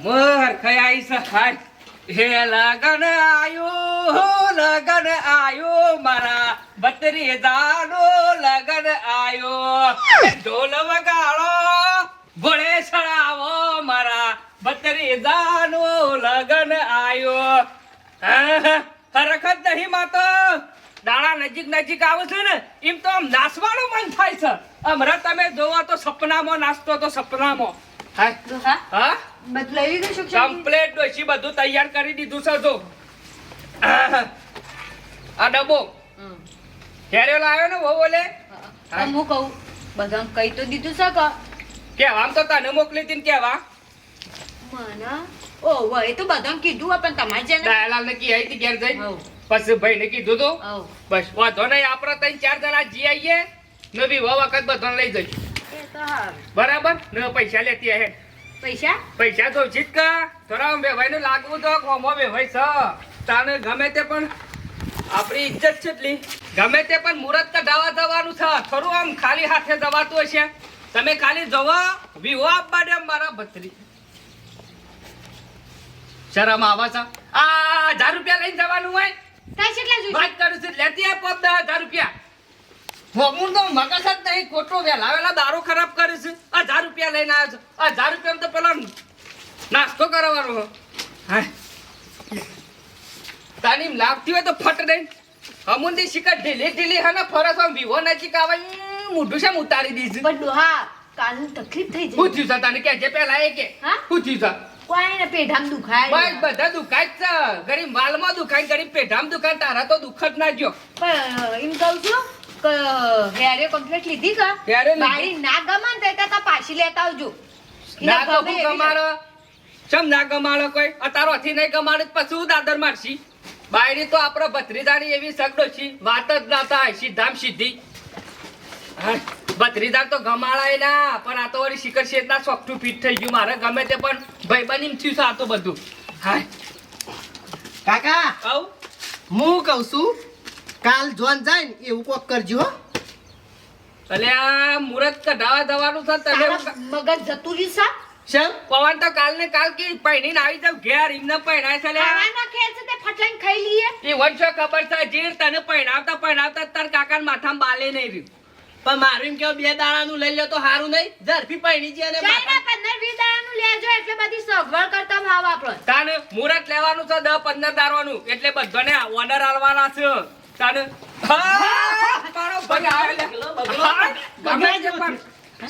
મોર ખયાઈ સહાય. હે લગન આયો લગન આયો, મારા બતરી દાનો લગન આયો. ઢોલ વગાડો, ભોળે સળાવો, મારા બતરી દાનો લગન આયો. હરખત નહીં માતો. દાડા નજીક નજીક આવે છે ને, એમ તો આમ નાસવાનું મન થાય છે. હમણાં તમે જોવો તો સપનામાં નાચતો તો સપનામાં. હા? હા. બધું લઈ લીધું? કમ્પ્લેટ ડોશી બધું તૈયાર કરી દીધું છે જો. આ ડબ્બો. ક્યારે લાવ્યો ને બહુ બોલે હા. હું કહું? બધાને કહી તો દીધું છે કે? કેવા? તો તને મોકલી હતી ને કેવા? મને? ઓહો એ તો બધાને કીધું પણ તમારે છે ને દયાલાલ ને હતી ઘેર જઈ પછી ભાઈ ને કીધું તો? બસ વાંધો નહીં આપણે ત્રણ ચાર જણા જી આવીએ નવી વ વખત બધાને લઈ જઈશું. બરાબર? ને પૈસા લેતી હે પૈસા? પૈસા તો જીત કા? થોડા વેવાઈ નું લાગવું તો કોમો વેવાઈ છે તાને ગમે તે પણ આપણી ઇજ્જત છે એટલી ગમે તે પણ મુહૂર્ત કઢાવા જવાનું છે થોડું આમ ખાલી હાથે જવાતું હશે. તમે ખાલી જવો વિવો આપવા દે મારા ભત્રી. શરમ આવે છે આ હજાર રૂપિયા લઈને જવાનું હોય? તાર કેટલા? વાત કરું છું લેતી આપ દસ હજાર રૂપિયા. હોમું તો મગજ જ નહીં ખોટો વેલાવેલા દારૂ ખરાબ કરે છે. હજાર રૂપિયા લઈને આવ્યો છે. હજાર રૂપિયા તો પેલા નાસ્તો કરવાનો હો. તાની લાગતી હોય તો ફટ દઈ અમુંદી શિકાર ઢીલી ઢીલી હે ને ફરસ વિવો નજીક આવે મોઢું છે ઉતારી દીધું? પણ ડોહા તકલીફ થઈ શું પૂછ્યું છે તને કે જે પેલા એ કે. હા? શું છે. પેઢામ દુખાય. બસ બધા દુખાય જ છે. ગરીબ માલમાં દુખાય ગરીબ પેઢામ દુખાય તારા તો દુઃખ જ ના ગયો. પણ એમ કહું છું હેરે કમ્પ્લીટ લીધી કા? હેરે મારી ના ગમન તે તા પાછી લેતા આવજો. ના તો હું એવી ચમ ના ગમાડો કોઈ? અતારો થી નહીં ગમાડે પછી હું દાદર મારશી? બાયરી તો આપણો ભત્રીદાની એવી સગડો છી. વાત જ ના થાય સીધામ સીધી. ભત્રીદાર ભત્રીજા તો ગમાડાય ના પણ આ તો વળી શિખર શેઠના સોફ્ટું ફિટ થઈ ગયું. મારે ગમે તે પણ ભાઈ બની થયું છે આ તો બધું. હાય કાકા આવ? હું કહું છું કાલ જોન જાય ને એવું કોક કરજો હો. આ મુરત કઢાવા જવાનું છે તને મગજ જતું રહ્યું સા શેમ? પવન તો કાલ ને કાલ કે પૈણીને આવી જાવ ઘેર એમને પૈણાય છે લે. આવાના ખેલ છે તે ફટલાઈને ખાઈ લઈએ? એ વંશો ખબર છે જીર તને પૈણાવતા પૈણાવતા તાર કાકા માથામાં બાલે નહીં રહ્યું. પણ મારું એમ કેવું બે દાડાનું લઈ લો તો સારું નહીં. ઝડપી પૈણી છે અને પંદર વીસ દાડાનું લેજો એટલે બધી સગવડ કરતા ભાવ આપણો કારણ મુહૂર્ત લેવાનું છે દસ પંદર દારવાનું એટલે બધાને ઓર્ડર આલવાના છે. તાને ભાઈ આવે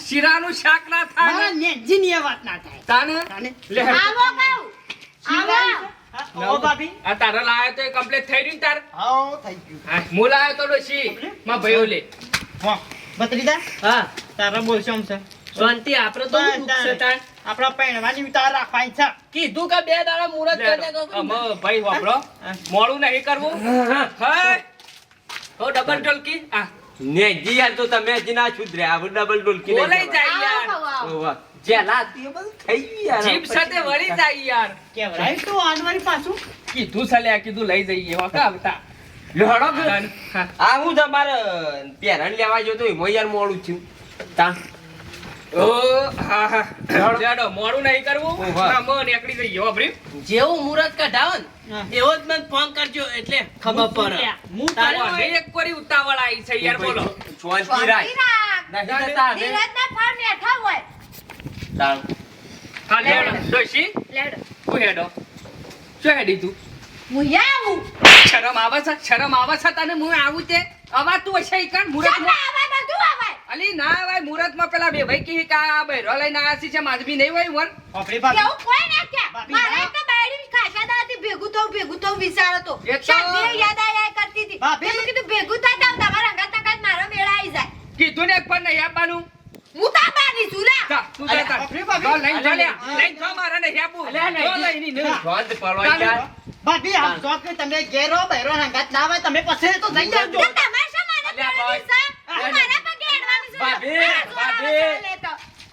શીરાનું શાક ના થાય. મારા નેજીની એ વાત ના થાય. તાને? તાને? આવો કહું આવો. ઓ ભાભી. આ તારે લાયો તો કમ્પ્લીટ થઈ રહ્યું તાર? હાઓ થઈ ગયું. હું લાયો તો ડોશી. માં ભાઈઓ લે. વાહ. ભત્રીજા હા. તારા બોલશો આમ છે? શાંતિ આપણે તો બસ, શું દુઃખ છે તાણ આપણા પૈણવાની ઉતાર રાખવાની છે. કીધું કે બે દાડા મુહૂર્ત લે, કરી દે ભાઈ વાપરો. મોડું નહીં કરવું. હા? હો ડબલ ઢોલકી? આ. ને જી યાર તો તમે હજી ના સુધરે આ ડબલ ડોલકી નહીં બોલાઈ જાય યાર. ઓવા. જેલા હતી એ થઈ યાર. જીભ સાથે વળી જાય યાર. કેવરાય? તો આનવારી પાછું. કીધું સલ્યા કીધું લઈ જઈએ. હોકા આવતા. લડો કે? આ હું તમારે પેરણ લેવા જો તો એમાં યાર મોડું છું તા. ઓ હા હા. મોડું નહીં કરવું. હા. ના, મો નીકળી જઈએ. હો જેવું મુહૂર્ત કઢાવો ને એવો જ મને ફોન કરજો એટલે ખબર પડે. હું તારે એક કોરી ઉતાવળ આવી છે યાર બોલો. શાંતિ રાખ. નહીં જતા અમે. ધીરજના ફળ બેઠા હોય. તાણ. હા લેડો. દોશી લેડો. હું હેડો? શું હેડી તું? હું આવું. શરમ આવે છે શરમ આવે છે તને? હું આવું તે? અવાતું હશે ઈ કર મુરત અલી ના ભાઈ મુરતમાં પેલા બે ભાઈ કી કા બૈરો લઈને આયા છે છે માજબી નહીં હોય વન. આપણી પાસે એવું કોઈ ના કે મારે હા. તો બાયડી ખાસા દાડાથી ભેગું થવું ભેગું થવું વિચાર હતો. યાદ આયા કરતી હતી. મેં કીધું ભેગું થાય તો તમારા અંગત અંગત મારો મેળ આવી જાય. કીધું ને એક પણ નહીં આપવાનું હું તા બાની છું લા. તું જા ભાભી. જા. મારે. યાર આમ જો. કે તમે ના તમે પછી તો જઈ તમારે શા પગે હેડવાની.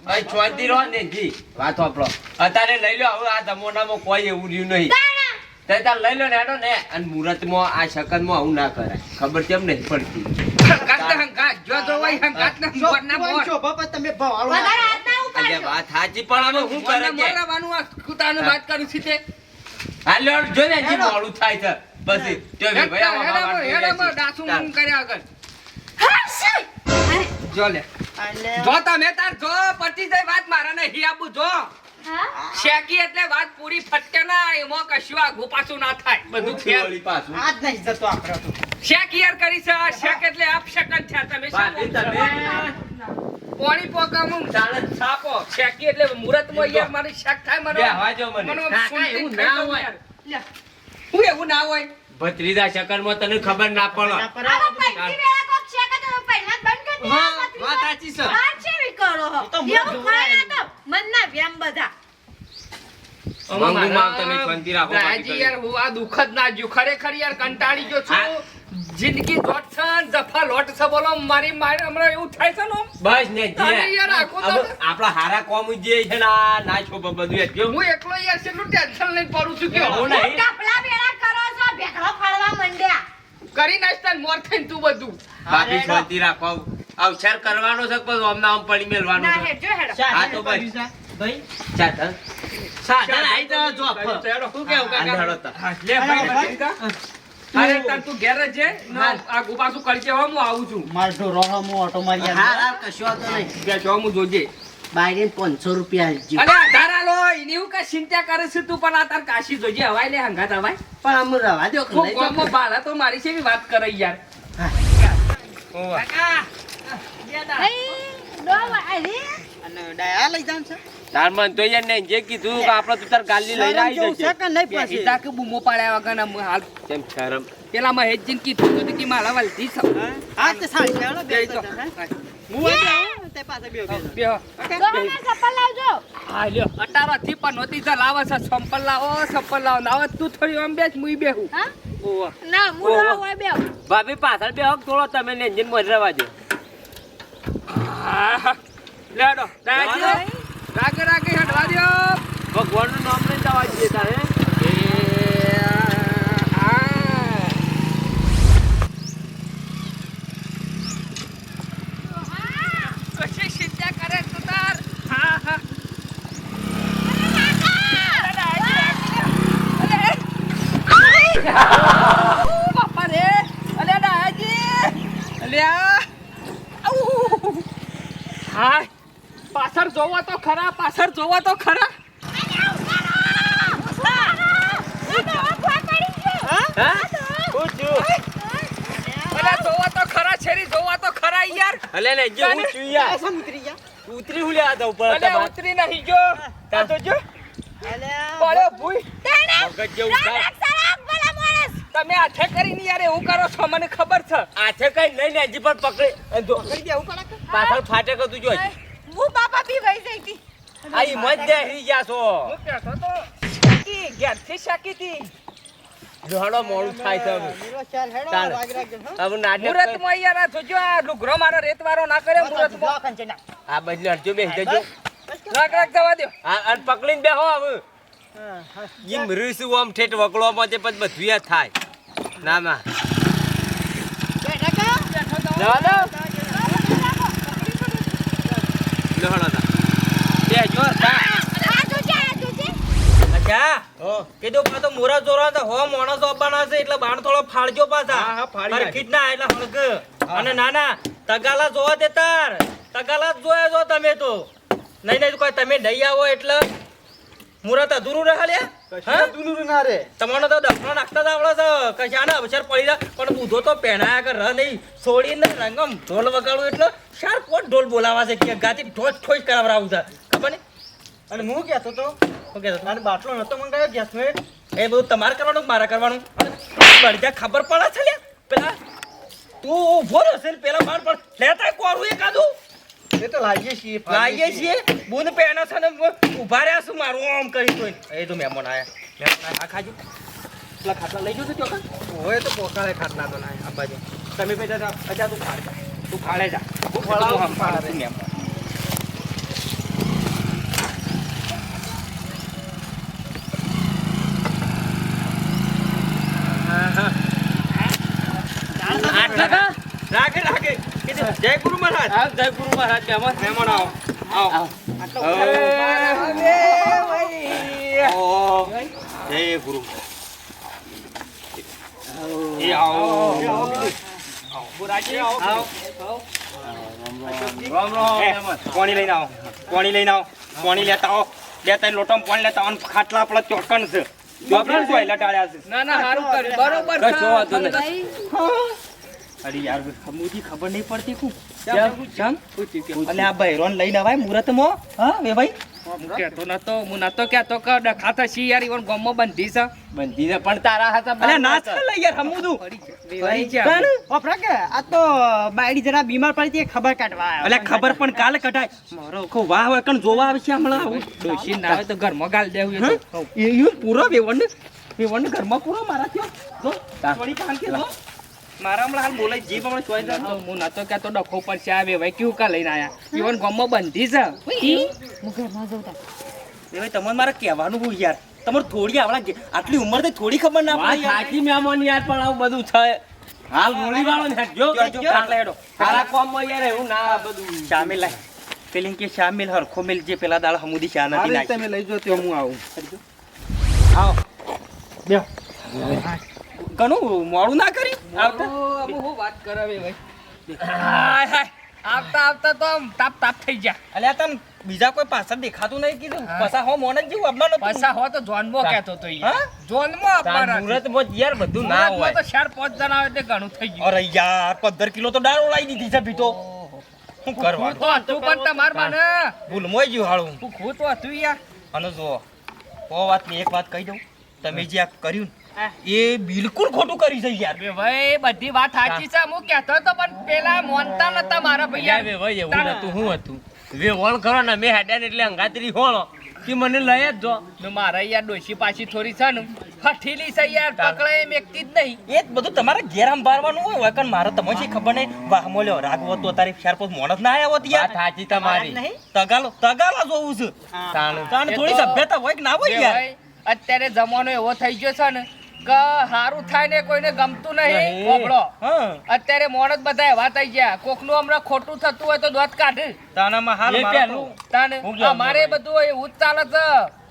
ભાઈ રહો ને જી. વાત વાપરો અત્યારે લઈ લો હવે આ જમાનામાં કોઈ એવું રહ્યું નહીં. તે તાર લઈ લો ને હેડો ને અને મુહૂર્તમાં આ શકનમાં આવું ના કરાય ખબર કેમ નથી પડતી. જો જો. વાત સાચી પણ હવે હું કરે વાત છું તે હાલ જો ને મોડું થાય છે પછી જો ભાઈ, હેડામાં, કર્યા આગળ જો લે જો તમે તાર જો પતી જાય વાત મારા ને આપું જો? શેકી એટલે વાત પૂરી ફટકે ના એમાં કશું આગુ પાછું ના થાય. બધું વળી પાછું. આજ નહીં જતો આપણે તો. શેક યાર કરી છે આ શેક એટલે આપ શકન થયા તમે શું છો? પોણી પોકામું ચાલે છાપો. શેકી એટલે મુહૂર્તમાં યાર મારી શેક થાય મને. બેહવા જો મને. એવું ના હોય. હું એવું ના હોય? ભત્રીજા શકરમાં તને ખબર ના પડે. હા, વાત સાચી છે. વાત તો કરો ખાય તો મન ના વ્યામ બધા. મંગુ માં તમે શાંતિ રાખો, રાજી યાર હું આ દુઃખ ના જ્યું. ખરેખર યાર કંટાળી ગયો છું. જિંદગી દોટ છે ને જફા લોટ છે બોલો મારી મારે હમણાં એવું થાય છે ને બસ ને તમે યાર આખો તો- હારા કોમ જે છે ને ના છો બધું એ હું એકલો યાર કેટલું ટેન્શન લઈને પડું છું કે નહીં. કરો છો ભેગડો ફાડવા મંડ્યા. કરી નાખ મોર થઈને તું બધું. બાકી શાંતિ રાખો. અવસર કરવાનો છે પણ આમના આમ પડી મેલવાનો ના છે હેડ જો હેડો હા તો ભાઈ ચાલ, ચાલ. સાધન આઈ જો ચાલો, શું કેવું કાકા? હા, લે ભાઈ, અરે તાર તું ઘેર જ આ ગુપાસું કરજે હું આવું છું માર ઢોરો હો, હું ઓટો મારી હા હા કશો વાંધો નહીં બે જો હું જોજે બાયરે પાંચસો રૂપિયા એની હું કઈ ચિંતા કરે છે તું પણ આ તાર કાશી જોજે હવાય લે હંગાત હવાય પણ આમ રવા દો બાળા તો મારી છે વાત કરે યાર. હઈ ડો અરે અને ડાયા લઈ જાન છે તાર મન તો યાર ને જે કીધું કે આપણે તો તાર ગાલી લઈને આવી જશે. કે નહીં પછી? હિતા કે બૂમો પાડ્યા વગર ના હાલ. તેમ શરમ? પેલા મહેશજીને કીધું હતું કે મારા વલથી છે. હા? હા, તે સાંજે હાલો, બે બે તો તો. હું. આવું, તે પાસે બે બે જણ. બે હો. ડો મને ચપ્પલ લાવજો હા લ્યો. અટારાથી પણ નહોતી તો લાવે છે. સંપલ લાવો સંપલ લાવો. ના તું થોડી આમ બેસ મુઈ બેહું. હા? ના હું ના હોય બે ભાભી પાછળ બે થોડો તમે ને એન્જિનમાં રવા દો હા લેડો રાગે રાગે હટવા દ્યો. ભગવાનનું નામ લઈને જવા જઈએ તારે એ આ કશી ચિંતા કરે તું તાર હા હા બાપા રે અલે ડાયાજી અલ્યા આઉ. હાય પાછળ જોવો તો ખરા પાછળ જોવો તો ખરા હા હું છું અલે જોવો તો ખરા છેરી જોવો તો ખરા યાર અલે ને જે હું છું યાર આ શા ઉતરી હું લ્યા દઉં પર અલે ઉતરી નહીં જો. તા તો જો. અલે. પડ્યો ભૂઈ. મગજ જેવું તમે હાથે કરીને યાર એવું કરો છો મને ખબર છે. આઠે કઈ નહીં ને હજી પણ પકડી. અને જો, કરી દે, આવું પાછળ ફાટે કે તું જો હું બાપા બી વહી જઈ હતી. આ ઈ મત દે હરી ગયા છો. હું કહેતો તો શાકી ઘેરથી શાકી હતી. જોડો મોડું થાય છે હવે. હો. નાટક કર. મુહૂર્તમાં યાર આ જોજો આ લુગરો મારો રેતવારો ના કરે મુરત દવાખાને આ બદલે અડજો બે જજો. રાખ રાખ જવા દો. આ અને પકડીને બેહો હવે. હા, હા. ઈમ રીસું ઓમ ઠેટ વકળવામાં તે પછી બધું થાય. ના ના. બેઠા કા? જવા દો. લહણો તા. બેસજો, તા. આ જોજે આ જોજે કીધું પાછો મોરા તો હો માણસ આપવાના છે એટલે બાણ થોડો ફાળજો પાછા. જ ના એટલે હળગ અને ના ના તગાલા જોવા દે તાર. તગાલા જોયા જો તમે તો. નહીં નહીં કોઈ તમે નહીં આવો એટલે. મુરત અધૂરું રહે લે. અધૂરું ના રે. તમારો તો નાખતા આવડે છે. કશાના અવસર પડી રહ્યા. પણ બુધો તો પહેણાયા કે રહ નહીં. છોડીને રંગમ ઢોલ વગાડું એટલે શાર કોટ ઢોલ બોલાવા છે? કે ગાતી ઠોચ ઠોચ કરાવડાવું છે. ખબર ને અને હું કહેતો તો શું કહેતો તારે બાટલો નતો મંગાવ્યો ગેસનો એ? એ બધું તમારે કરવાનું મારે કરવાનું? બળજા ખબર પડે છે લે પેલા તું ઊભો રહેશે ને પેલા બાર પર લેતા કોરું એકાદું. એ તો લાવીએ છીએ લાવીએ છીએ. બુન પહેણા છે ને ઊભા રહ્યા છું મારું આમ કરી તો એ તો મહેમાન આયા. મહેમાન આયા. આ ખાજો. પેલા ખાટલા લઈ જજો ચોખા? હોય તો પોકાળે ખાટલા તો ના આ બાજુ. તમે બેટા જા અચ્છા તું ખાડે જા. તું ખાડે જા. હું ફળાવું ખાડે. મહેમાન રાખે રાખે કીધું જય ગુરુ મહારાજ. હા, જય ગુરુ મહારાજ કે અમાર મહેમાન આવો. આવો. જય ગુરુ એ પાણી લઈને આવો. પાણી લઈને આવો. પાણી લેતા આવો. બે ત્રણ લોટામાં પાણી લેતા આવો. ખાટલા આપણા ચોકન છે. ચોકન લટાડ્યા છે. ના ના સારું કર્યું. બરોબર. અરે યાર મુજી ખબર નહીં પડતી કુ કે. અને આ બૈરોન લઈને આવાય મુહૂર્તમાં? હા વે ભાઈ? કેતો નતો હું નતો કહેતો કે ડખા થશી યાર ઈવન ગોમમાં બંધી છે. બંધીને પણ તારા હતા. અરે ના ચાલે યાર હમુદું વેવાઈ ગયા. આ તો બાયડી જરા બીમાર પડી છે ખબર કાઢવા અલે ખબર પણ કાલે કઢાય. મારો ખો વાહ હોય કણ જોવા આવે છે હમણાં આવું ડોશી ના આવે તો ઘરમાં ગાલ દેવું એ તો. પૂરો વેવણ વેવણ ઘરમાં પૂરો મારા થયો. જો થોડી કામ કે જો. મારા હમણાં હાલ બોલાય જીભ હમણાં ચોઈ જાય. હું નતો કહેતો ડખો પર છે આ વેવાઈ કેવું કા લઈને આયા? ઈવન ગોમમાં બંધી છે. હું ઘરમાં જઉં તાર. ભાઈ તમારે મારે કહેવાનું હું યાર. તમારે થોડી આવડા આટલી ઉંમર થઈ થોડી ખબર ના પડે સાચી મહેમાન યાર પણ આવું બધું છે. હાલ મૂળી વાળો ને જો જો, જો, હેડો. તારા કોમમાં યાર એવું ના બધું. શામેલ લાય પેલી કે શામેલ હરખો મેલ જે પેલા દાળ હમુદી શા નથી નાખી. તમે લઈ જો તો હું આવું. આવો. બે ઘણું મોડું ના આવતા? ઓ, આમ હું વાત કરે વેવાઈ હાય, હાય. આવતા આવતા તો આમ તાપ તાપ થઈ ગયા. અલ્યા તને બીજા કોઈ પાછળ દેખાતું નહીં કીધું? પસા હો મોને જેવું. પાછા હો તો જોનમાં કહેતો તો ઈ. હા? જોનમાં તાર આપવાના છે. મુહૂર્તમાં જ યાર બધું ના હોય. તો ચાર પાંચ જણા આવે તે ઘણું થઈ ગયું. અરે યાર કિલો તો દાળ ઓળાઈ દીધી છે ભીતો. શું કરવા તો તું પણ તમાર બાને ભૂલ મોય ગયું હાળું. તું ખુદ તો યાર. અને જો ઓ વાતની એક વાત કહી દઉં. તમે જે આ કર્યું એ બિલકુલ ખોટું કરી છે યાર. બે ભાઈ બધી વાત સાચી છે. હું કહેતો હતો પણ પેલા મોનતા નતા મારા ભૈયા. બે ભાઈ એવું નતું હું હતું. વે વળ કરો ને મે હેડ્યા એટલે અંગાતરી હોણો કે મને લઈ જ જો. ને મારા યાર ડોશી પાછી થોડી છે ને હઠીલી છે યાર પકડાય એમ એકતી જ નહીં. એ જ બધું તમારે ઘેર સંભાળવાનું હોય હોય કારણ મારે તમને શી ખબર નહીં? વાહ મોલ્યો રાગવો તો તારી ચાર પાંચ મોણસ ના આવ્યા હોત વાત યાર સાચી તમારી. તગાલો તગાલા જોવું છે. તાણ તાણ થોડી સભ્યતા હોય કે ના હોય યાર? અત્યારે જમાનો એવો થઈ ગયો છે ને હારું થાય ને કોઈને ગમતું નહીં. નહીં. અત્યારે મોણસ બધા એવા થઈ ગયા. કોકનું હમણાં ખોટું થતું હોય તો દોત કાઢ. તાનામાં હાલ. તો- તાને અમારે બધું એવું જ ચાલે છે.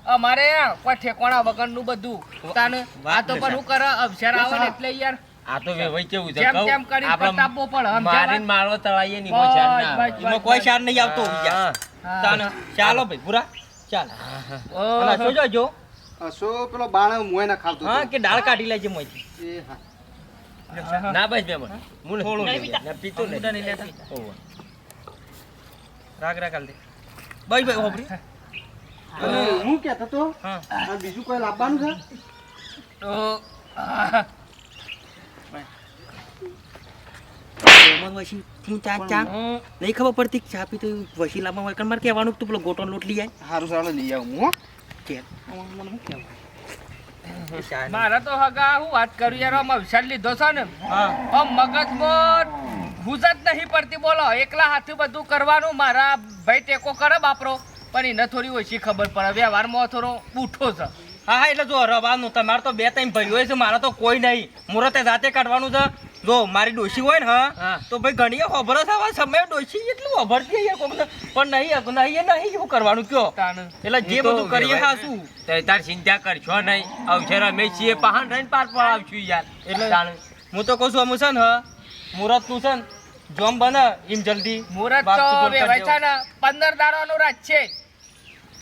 અમારે કોઈ ઠેકોણા વગરનું બધું. તાને આ તો પણ હું કરે અવસર આવે ને એટલે યાર. આ તો વે કેવું છે? કરીને આપણે પતાવવો પડે, સમજ્યા મારીને? મારવો તળાઈએ ની કોઈ ચાર ના કોઈ શાર નહીં આવતો તાને ચાલો ભાઈ પૂરા. ચાલ. અને જોજો? જો શો પેલો બાણ મોય ના ખાવતો હા કે ડાળ કાઢી લેજે મોય એ હા. ના બસ મેં મને હું થોડું ના પીતો નહીં. નહીં લેતા. રાગ રાગ આલ દે. બાઈ બાઈ હોબરી અને હું કહેતો તો હા. બીજું કોઈ લાવવાનું છે? તો, નહીં ખબર પડતી ચા પીતો વસી લાંબા કારણ મારે કહેવાનું કે તું પેલો ગોટો લોટ લઈ જાય સારું સારું લઈ આવું હું હો. કે મને શું કહેવું? ચા મારે તો હગા હું વાત કરું યાર આમ વિશાલ લીધો છે ને? હા. આમ મગજમાં હુજ જ નહીં પડતી બોલો. એકલા હાથે બધું કરવાનું મારા ભાઈ ટેકો કરે બાપરો. પણ એને થોડી ઓછી ખબર પડે. વ્યવહારમાં થોડો ઉઠો છે. હા હા એટલે જો રવાનું તમારે તો બે ત્રણ ભાઈઓ છે મારા તો કોઈ નહીં. મુરતે જાતે કાઢવાનું છે. જો મારી ડોશી હોય ને હા. તો ભાઈ ઘણી ખબર આવા સમય ડોશી એટલું અભરતી છે પણ નહીં નહીં નહીં શું કરવાનું કયો? એટલે જે બધું કરીએ હા શું તે તાર ચિંતા કરશો નહીં. અવસર અમે છીએ પહાણ રહીને પાર આવશું યાર. એટલે. હું તો કહું છું અમુ છે ને હા મુહૂર્તનું છે ને જોમ બને એમ જલ્દી. મુહૂર્ત તો તું છે ને પંદર દાડાનું રાત છે.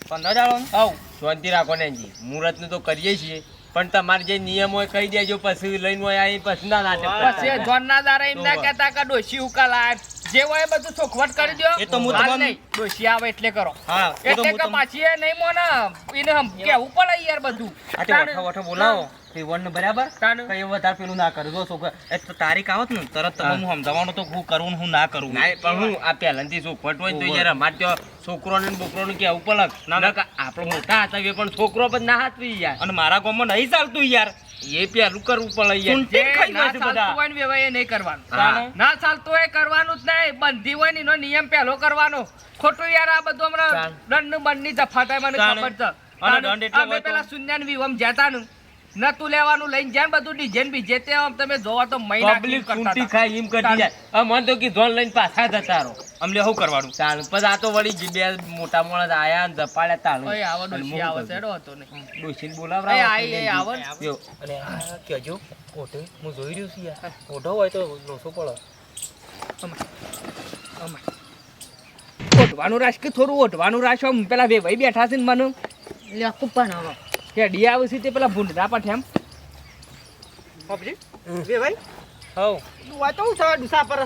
પંદર દાડો હઉ શાંતિ રાખો ને જી મુહૂર્તનું તો કરીએ છીએ. પણ તમારે જે નિયમ હોય કહી દેજો પછી લઈને હોય અહીં પછી ના નાટક પછી જોનના દારા એમ ના કહેતા કે ડોશી ઉકાલા જે હોય એ બધું ચોખવટ કરી દો એ તો હું તમને- નહીં ડોશી આવે એટલે કરો. હા એ તો એટલે કે પાછી એ નહીં મોને એને હમ કેવું પડે યાર બધું. આ તે વઠો વઠો બોલાવો. તે વન બરાબર? કઈ વધારે પેલું ના કરું. જો છોકરા એ તો તારીખ આવત ને તરત તમે હું. સમજાવવાનું તો હું કરું હું ના કરું. ના પણ હું આ પહેલાંથી શું હોય તો યાર અમારે ત્યાં છોકરોને ને બોકરોને કેવું પડે ના, ના. આપણે મોટા હતા એ પણ છોકરો પણ ના હાથવી યાર. અને મારા ગામમાં નહીં ચાલતું યાર. એ પેલું કરવું પડે યાર. ના હોય એ નહીં કરવાનું. ના ચાલતું હોય એ કરવાનું જ નહીં. બંધી હોય ને એનો નિયમ પહેલો કરવાનો. ખોટું યાર આ બધું હમણાં. દંડ બંધની જફા થાય મને ખબર છે. અને દંડ એટલે? પેલા શૂન્યાન વિવમ જતા ને નતું લેવાનું લઈને જાય બધું ડિઝાઇન બી. જે તે આમ તમે જોવા તો મહિના પબ્લિક સૂંટી ખાય એમ કરતી જાય આ મને તો કીધું લઈને પાછા જતા રહો અમને શું કરવાનું? ચાલ પછી આ તો વળી જે બે મોટા મોણા આયા ને જપાડ્યા તાણ ઓય આવો ડોશી આવો સેડો હતો ને ડોશીને ઓય બોલાવરાવો. આઈ એ આવો જો, અને આ કહેજો ઓઢો હું જોઈ રહ્યો છું યાર. ઓઢો હોય તો લોસો પડે. ઓઢવાનું રાશ કે થોડું ઓઢવાનું રાશ? આમ પેલા બે ભાઈ બેઠા છે ને મને. લ્યો કૂપન હવે કે ડી આવે છે તે પેલા ભૂંડના પાઠે એમ. બે ભાઈ? હવ. ડુસા પર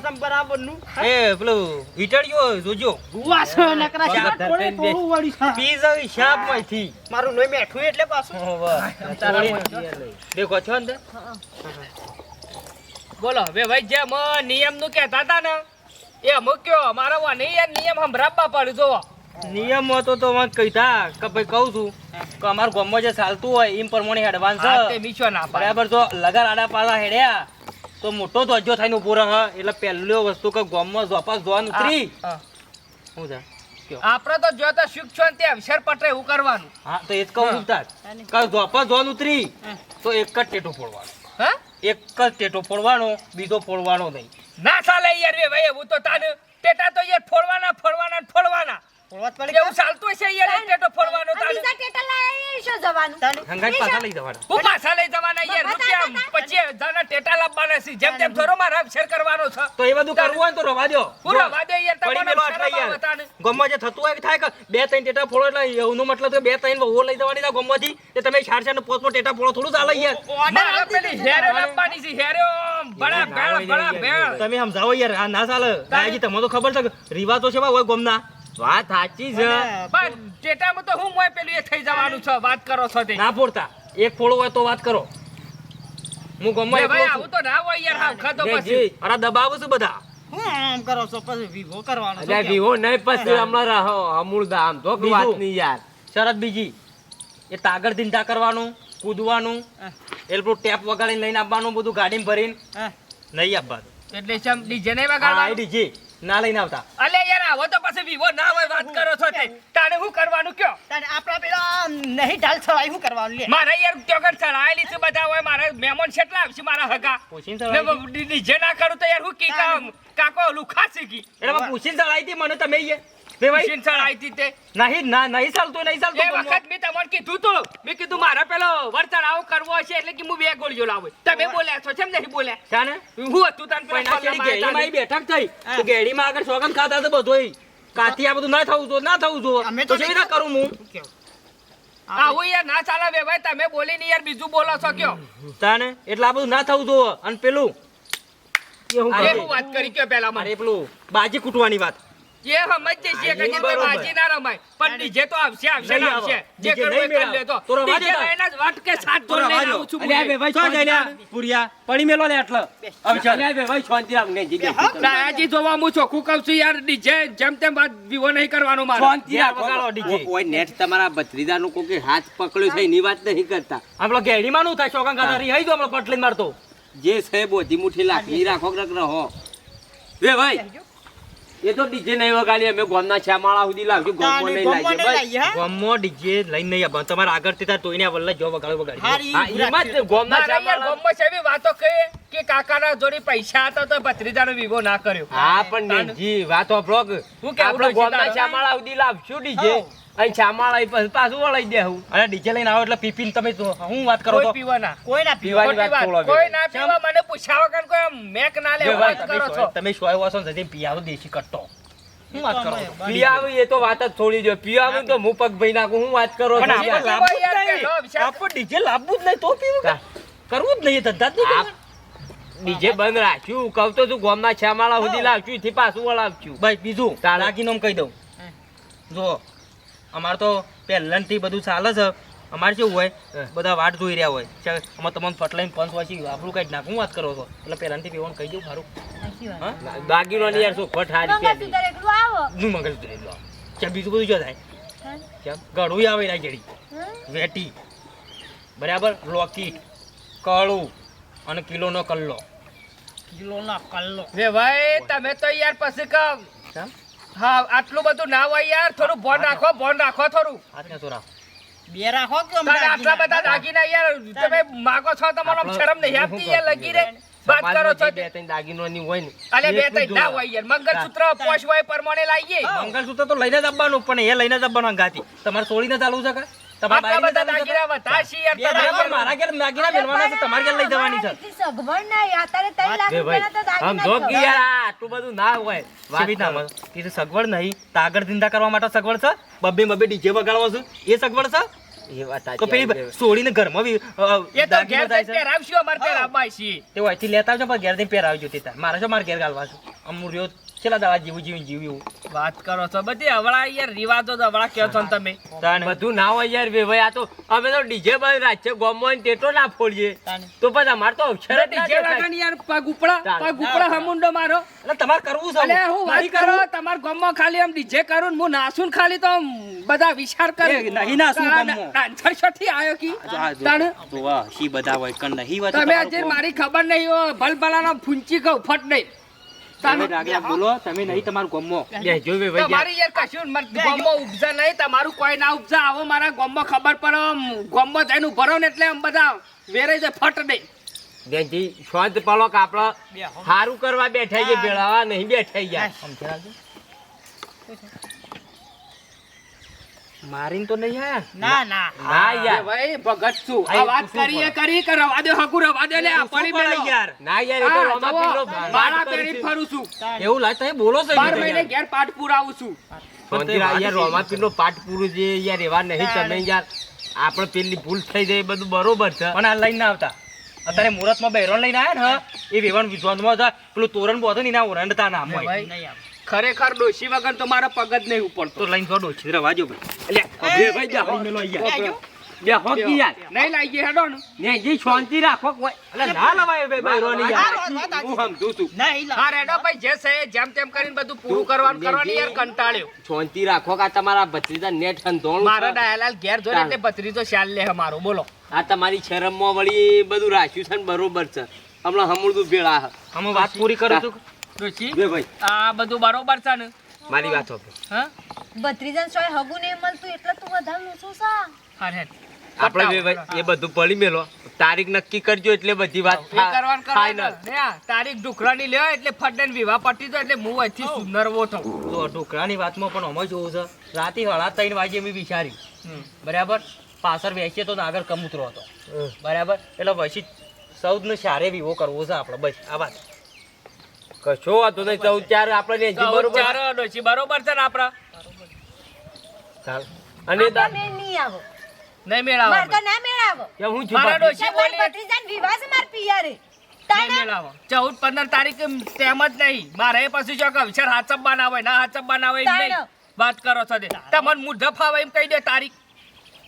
એ પેલું જોજો. નકરા શાક વળી છે. જાવી મારું નોય મેઠું એટલે પાછું. દેખો છો ને બોલો બે ભાઈ જેમ નિયમનું કહેતા હતા ને એ મૂક્યો. મારો નહીં યાર નિયમ સંભળાવવા પડ્યો જો નિયમ હતો તો મને કહીતા કે ભાઈ કહું છું કે અમારા ગામમાં જે ચાલતું હોય એમ પ્રમાણે એડવાન્સ બરાબર જો લગાર આડા પાડા હેડ્યા તો મોટો ધ્વજો થઈને ઊભો રહે. એટલે પહેલો વસ્તુ કે ગામમાં જોપાસ જોવાનું ઉતરી હું. જા આપણે તો જો તો સુખ ને તે અવસર પટરે એવું કરવાનું. હા તો એ જ કહું છું તાર. કે જોપાસ જોવાનું ઉતરી તો એક જ ટેટો ફોડવાનો. હા? એક જ ટેટો ફોડવાનો બીજો ફોડવાનો નહીં. ના ચાલે યાર ભાઈ હું તો તાને ટેટા તો યાર ફોડવાના ફોડવાના ફોડવાના. ફોડવા પડી એવું ચાલતું હશે યાર ટેટો ફોડવાનો આ બીજા ટેટા લાયા એ શું જવાનું. હંગાઈ પાછા લઈ જવાના. હું પાછા લઈ જવાના યાર રૂપિયા પચીસ હજારના ટેટા લાવવાના છે. જેમ તેમ માં રાબ શેર કરવાનો છે. તો એ બધું કરવું હોય તો રવા દો પૂરો વાદે યાર પડી તમને યાર. જે થતું હોય થાય કે બે ત્રણ ટેટા ફોડો એટલે એનો મતલબ કે બે ત્રણ વહુ લઈ જવાની થાય ગામમાંથી તે તમે ચાર ચાર ને પોચ પોચ ટેટા ફોડો થોડું ચાલે યાર. મારા પેલી હેરે લાવવાની છે હેરે બડા ભેળ બડા ભેળ. તમે સમજાવો યાર આ ના ચાલે. દાદાજી તમને તો ખબર છે કે રિવાજો છે ભાઈ ગોમના. વાત સાચી છે. પણ ટેટામાં તો હું મોય પેલું એ થઈ જવાનું છે વાત કરો છો તે. ના પૂરતા એક ફોડો હોય તો વાત કરો. હું ગમે ભાઈ આવું તો ના હોય યાર ખાતો પછી. અરે દબાવો છું બધા. હું આમ કરો છો પછી વિવો કરવાનો છો અલ્યા વિવો નહીં પછી હમણાં રહો અમૂળદા આમ તો વાત નહીં યાર. શરત બીજી. એ તાગર ધીંધા કરવાનું કૂદવાનું એ પેલું ટેપ વગાડીને લઈને આવવાનું બધું ગાડીમાં ભરીને. નહીં આપવાનું એટલે ડીજે નહીં વગાડવાનું? ડીજે. ના લઈને આવતા. અલે યાર આવો તો પછી વિવો ના હોય વાત કરો છો તે. તારે હું કરવાનું કયો? તારે આપણા પેલા નહીં ઢાલ છવાય શું કરવાનું લે. મારે યાર ત્યોગર ચડાયેલી છે બધા હોય મારા મહેમાન છેટલા આવશે મારા હગા. પૂછીને ને ડીજે ના કરું તો યાર હું કી કામ? કાકો ઓલું ખાસી કી. એટલે પૂછીને ચડાવી હતી મને તમે ઈ ભાઈ તે. નહીં ના નહીં ચાલતું નહીં એ વખત મેં તમને કીધું તો મેં કીધું મારા પેલો વરસાદ આવો કરવો હશે એટલે કે હું બે ગોળીઓ લાવું. તમે બોલ્યા છો કેમ નહીં બોલ્યા? શાને? હું હતું તને પેલા આ કેડી કોલમાં ગેડીમાં બેઠક થઈ. તો ગેડીમાં આગળ સોગંદ ખાતા તો બધોય. કાથી આ બધું ના થવું જો ના થવું જો અમે તો તો કેવી રીતના કરું હું? આવું યાર ના ચાલે બે ભાઈ તમે બોલી ને યાર બીજું બોલો છો કયો? તાને એટલે આ બધું ના થવું જો અને પેલું? એ હું વાત કરી કયો પેલા મારે પેલું બાજી કૂટવાની વાત. એ સમજે છે કે જે. બાજી ના રમાય. પણ ડીજે તો આવશે આવશે ને આવશે. જે કરવું કરી લેતો. ડીજે દેતા. જ વાટ કે સાત ધોર લઈને આવું છું અલ્યા બે ભાઈ છો જઈને પુરિયા પડી મેલો ને એટલે હવે ચાલ. અલ્યા બે ભાઈ શાંતિ રાખ ને જી તમે. રાયાજી જોવા હું છો. કહું છું યાર ડીજે જેમ તેમ વાત વિવો નહીં કરવાનો મારે. શાંતિ રાખો. ડીજે કોઈ નેટ તમારા ભત્રીજાનું કોકે હાથ પકડ્યો છે એની વાત નહીં કરતા. આપણો ગેડીમાં નું થાય ખાતા રહી હઈ જો આપણો પટલી મારતો. જે છે બોધી મુઠી લાખી. રાખો કે રખ. રહો રે ભાઈ એ તો ડીજે નહીં વગાડી અમે ગોમના છામાળા સુધી લાવજો ગોમમાં નહીં લાવજો? ગામમાં DJ લઈને નહીં આવવાનું. તમારે આગળથી થી તોઈને વલ્લા જો વગાડો વગાડી ગોમના છામાળા ગામમાં છે વાતો કહે કે કાકાના જોડે પૈસા હતા તો ભત્રીજાનો વિવો ના કર્યો. હા પણ જી વાતો વાપરો હું કે આપણે ગોમના? છામાળા સુધી લાવશું ડીજે. અહીં છામાળા લઈ પછી પાછું વળાઈ દેવું અને ડીજે લઈને આવો એટલે પીપીન તમે હું વાત કરો કોઈ તો? પીવાના. કોઈ ના પીવાની. વાત બોલો કોઈ ના પીવા મને પૂછાવા કર કોઈ મેક ના લે વાત કરો છો? તમે સોય વાસો જતી પીઆવો દેશી કટ્ટો? હું વાત કરો છો? એ તો વાત જ છોડી દો પીઆવી તો હું પગ ભઈ નાખું હું વાત કરો છો. પેલો ડીજે લાવવું જ નહીં. તો પીવું કા? કરવું જ નહીં ધંધા જ નહીં આપ ડીજે બંધ રાખ્યું. કહું તો તું ગોમના છામાળા સુધી લાવશું થી પાછું વળાવશું. ભાઈ બીજું તારે? દાગીનો કહી દઉં. જો અમારે તો પહેલાંથી બધું ચાલે છે. અમારે કેવું હોય બધા વાટ જોઈ રહ્યા હોય. છે અમારે તમને ફટલાઈને પંચ વાંચી આપણું કઈ નાખું વાત કરો છો. એટલે પહેલાંથી પીવાનું કહી દઉં સારું હા? દાગીનો ની યાર શું ખોટ હારી નું મગજ ઉતરી લો ચાલ બીજું બધું જો થાય. કેમ ગળું આવે ના જેડી વેટી. બરાબર? લોકેટ કળું અને કિલોનો કલ્લો. કિલો ના કલ્લો. રે ભાઈ તમે તો યાર પછી કામ કેમ? હા આટલું બધું ના હોય યાર. થોડું ભોન રાખો ભોન રાખો થોડું. હાથ ને ચોરા બે રાખો કે આટલા બધા દાગીના યાર તમે માગો છો તમારો શરમ નહીં આપતી યાર લગી રે. વાત કરો છો બે ત્રણ હોય ને અલે બે ત્રણ ના. હોય. યાર. મંગળસૂત્ર પોશ હોય પ્રમાણે લાવીએ. મંગળસૂત્ર તો લઈને જ આવવાનું પણ એ લઈને જ આવવાનું ગાતી. તમારે છોડીને ચાલવું છે કે? તમારે છે યાર મારા ઘેર મેળવાના છે ઘેર લઈ જવાની છે. સગવડ અત્યારે લાખ આમ યાર આટલું બધું ના હોય. સગવડ નહીં. તો આગળ ધંધા કરવા માટે સગવડ છે? બબ્બે બબ્બે ડીજે વગાડવો છે? એ સગવડ છે? એ વાત તો પેલી સોડીને ઘરમાં બી એ તો ઘેર થાય પહેરાવશું અમારે પહેરાવવા છીએ તે અહીંથી લેતા આવજો પણ ઘેર જઈને પહેરાવજો તે તાર. મારે છો મારે ઘેર ગાલવા છું? છેલ્લા દાડા જીવું જીવું જીવ્યું? વાત કરો છો બધી હવળા યાર રિવાજો તો હવળા કહો છો તમે. બધું ના હોય યાર બે આ તો અમે તો ડીજે બંધ રાખીએ ગોમમાં ને તેટલો ના ફોડીએ. તો પછી અમારે તો અક્ષર ડીજે વાગણ યાર પગ ઉપડા પગ ઉપડા હમુંડો મારો. એટલે તમાર કરવું છે અલે હું વાત કરો તમાર ગોમો ખાલી આમ ડીજે કરું ને હું નાસું ખાલી તો બધા વિચાર કરે. નહીં નાસું ગોમો આન્સર છઠ્ઠી આયો કી? તણ? તો વાહ, શી બધા હોય કણ નહીં વાત તમે આજે મારી ખબર નહીં હો ભલભલાના ફૂંચી કહું ફટ નહીં. તમે ડાગલા બોલો તમે નહીં તમારું ગામમાં. બેસજો બે ભાઈ તમારી યાર કશું મત ગામમાં ઉપજા નહીં તમારું કોઈ ના ઉપજા. આવો મારા ગમો ખબર પડો ગમો ગામમાં જઈને ઊભો ને એટલે આમ બધા વેરે જાય ફટ દે. બેનજી સ્વાદ પડો કે આપણે સારું કરવા બેઠા છે ભેળાવા નહીં બેઠા ગયા સમજી રાખજો. મારીને તો નહીં આયા ના ના. ના યાર. ભાઈ ભગત છું. આ વાત કરીએ કરી કરો આદે દે આદે લે આ પડી મેલો. યાર? ના યાર એ તો રોમા જુઓ, મારા છે. ફરું છું. એવું લાગે તમે બોલો છે 12 મહિને ઘેર પાઠ પુરાવું છું. શાંતિ યાર રોમા પીરનો પાઠ પૂરું જે યાર એવા નહીં તમે યાર. આપણે પેલી ભૂલ થઈ જાય એ બધું બરોબર છે. પણ આ લઈને ના આવતા. અત્યારે મુહૂર્તમાં બહેરણ લઈને આયા ને એ વેવણ વિશ્વાસમાં હતા. પેલું તોરણ બોધો ને એના ઓરંડતા નામ હોય. ભાઈ ખરેખર ડોશી વગર તો મારા પગ જ નહીં ઉપર તો લઈને થોડો છિદ્ર વાજો ભાઈ એટલે ભાઈ બે હો કી યાર નહીં લાગી હેડો ને ને જે શાંતિ રાખો કોઈ એટલે ના લવાય બે બહેરોની યાર હું સમજુ છું હા રેડો ભાઈ જે છે જેમ તેમ કરીને બધું પૂરું કરવાનું કરવાની યાર કંટાળ્યો શાંતિ રાખો કે આ તમારા ભત્રીજા નેટ હંધોણું મારા ડાયલાલ ઘેર જોડે એટલે ભત્રીજો શાલ લે મારો બોલો આ તમારી શરમમાં વળી બધું રાખ્યું છે ને બરોબર છે હમણાં હમણાં ભેળા હમ વાત પૂરી કરું છું ડોશી બે ભાઈ. આ બધું બરોબર છે ને? મારી વાત સાંભળો. હા? બત્રીજન સોય હગુ ને મળતું એટલે તું વધારે લૂછું સા હા આપણે બે ભાઈ એ બધું પડી મેલો. તારીખ નક્કી કરજો એટલે બધી વાત કરવાનું આ તારીખ ઢુકરાની લ્યો એટલે ફટ વિવાહ પટી તો એટલે હું અહીંથી સુંદરવો થઉં તો ઢોકળાની વાતમાં પણ અમે જોવું છે. રાતે હળા ત્રણ વાગે અમે વિચારી બરાબર? પાછળ બેસીએ તો આગળ કમૂતરો હતો. બરાબર? એટલે પછી સૌદને સારે વિવો કરવો છે આપણે. બસ આ વાત. કશો વાંધો નહીં ચૌદ ચાર આપણે બરોબર. ચાર ડોશી બરોબર છે ને આપડા ચાલ. અને નહીં આવો. નહીં મેળાવો મારે તો ના મેળાવો. કે હું છું મારા? ડોશી બોલી. ભત્રીજાને વિવાહ છે માર પિયારે. નહીં મેળાવો. ચૌદ પંદર તારીખ તેમ જ નહીં. મારે પછી જો વિચાર હાચબ બનાવે ના હાચબ બનાવે નહીં. વાત કરો છો તે. તમને મુઢફ ફાવે એમ કહી દે તારીખ.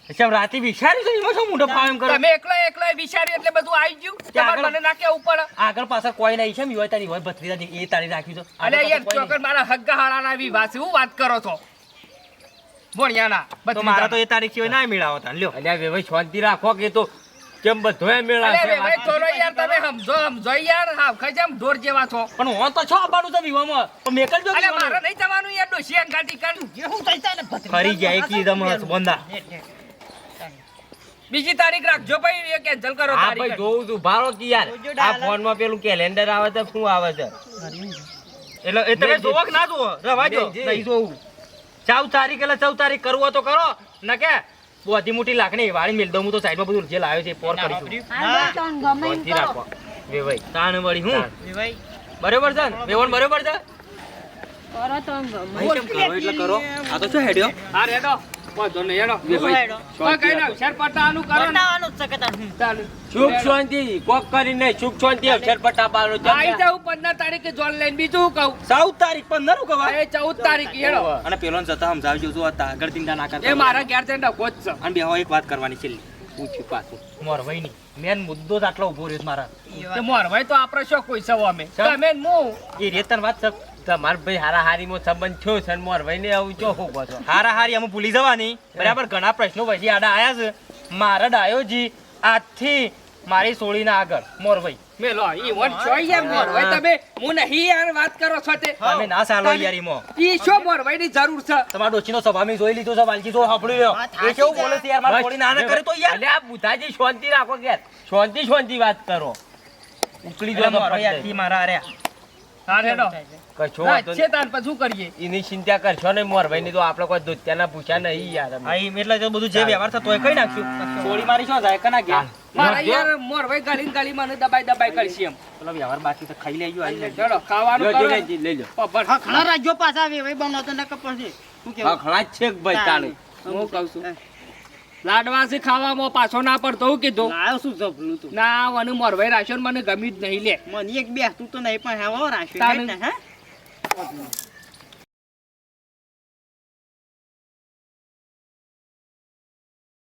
પછી રાતે વિચાર્યું તો એમાં શું મોટો ફાવ એમ કરો? તમે એકલા એકલા વિચારી એટલે બધું આવી ગયું? તમારે મને ના કેવું પડે? આગળ પાછળ કોઈ નહીં છે હોય તારી હોય ભત્રીજા એ તારી રાખ્યું છે. અરે યાર ચોકર મારા હગ્ગા હાળાના વિવાહ છે હું વાત કરો છો? ભણ્યાના. તો મારા તો એ તારીખ સિવાય ના મેળાવો તા લ્યો. અલ્યા વે ભાઈ શાંતિ રાખો કે તો કેમ બધો એ મેળા છે ભાઈ થોડો યાર તમે સમજો સમજો યાર હા ખજમ ઢોર જેવા છો. પણ હું તો છો આવવાનું તો વિવામાં પણ મેકલ જો અરે મારે નહીં જવાનું યાર ડોશી અંગાતી કર. ફરી જાય એક કીધમ બંધા બીજી તારીખ રાખજો ભાઈ એ કેન્સલ કરો હા ભાઈ જોઉં છું. ભારો કે યાર? આ ફોનમાં પેલું કેલેન્ડર આવે છે શું આવે છે? એટલે એ તમે જોવો કે ના જોવો રવા દો જી. નહીં જોવું. ચૌદ તારીખ એટલે ચૌદ તારીખ કરવો તો કરો. ના કે બધી મોટી લાકડી વાળી મેલ દઉં હું તો સાઈડમાં બધું જે લાવ્યો છે એ પોર કરીશું. આ રાખો. ભાઈ તાણ વળી હું? તાણ. બરોબર છે ને? વેવણ બરોબર છે? કરો તો ગમે. કરો એટલે કરો. આ તો શું હેડ્યો? હા રેડો. વાંધો નહીં હેડો ભાઈ. કઈ ના અવસર પટાવાનું કરો ને. ચાલો. સુખ શાંતિ કોક કરીને સુખ શાંતિ અક્ષર પટ્ટા છે. આઈ જાઉં પંદર તારીખે જોન લઈને બીજું કહું. ચૌદ તારીખ પંદર હું કહેવાય એ ચૌદ તારીખ હેડો અને પેલો ને જતા સમજાવજો જો આ આગળ ચિંતા ના એ મારા ઘેર જઈને છે. અને એક વાત કરવાની છે પૂછ્યું પાછું. ભાઈ મેન મુદ્દો જ આટલો ઊભો રહ્યો મારા. તે મોરભાઈ તો આપણે શું કોઈ સવા અમે. તમે હું. એ રેતન વાત છે. તમાર ભાઈ હારા હારીમાં સંબંધ થયો છે મોર ભાઈ ને આવું ચો હોકો છો? હારા હારી અમે ભૂલી જવાની. બરાબર ઘણા પ્રશ્નો પછી આડા આયા છે. મારા ડાયોજી આજથી મારી સોળીના આગળ. મોરભાઈ મેલો ઈ વન છો યાર મોરભાઈ તમે હું નહીં યાર વાત કરો છો તે. તમે ના સાલો યાર ઈમો ઈ શું મોરભાઈ ની જરૂર છે. તમારા ડોચીનો સ્વભાવ મેં જોઈ લીધો છે વાલજી જો સાંભળી લ્યો એ કેવું બોલે છે યાર મારા સોળી ના ના કરે તો યાર. એટલે આ બુધાજી શાંતિ રાખો કે શાંતિ શાંતિ વાત કરો. ઉકળી જો તો મોરવાઈ આથી મારા હાર્યા. કશો છે? તાર પછી કરીએ? એની ચિંતા કરશો નહીં મોરભાઈ ની તો આપણે કોઈ દોત્યાના પૂછ્યા નહીં યાર અમે. એટલે તો બધું જે વ્યવહાર થતો હોય કઈ નાખ્યું સોળી મારી શું જાય કના ગયા મારા જો. યાર મોરભાઈ ગાળી ગાળી મને દબાઈ દબાઈ કરશે એમ. પેલો વ્યવહાર બાકી તો ખાઈ લેજો આઈ ચલો ખાવાનું કરો જી, જી, લઈ લો ખણા રાજ્યો પાછા છે શું કેવું ખણા છે ભાઈ તાણે. હું કહું છું. લાડવાસી ખાવામાં પાછો ના પડતો હું કીધું. લાયો શું જફલું તું? ના મને મોરભાઈ રાશન મને ગમી જ નહીં લે. મને એક બે તું તો નહીં પણ હેવો રાખ્યો ને, હે?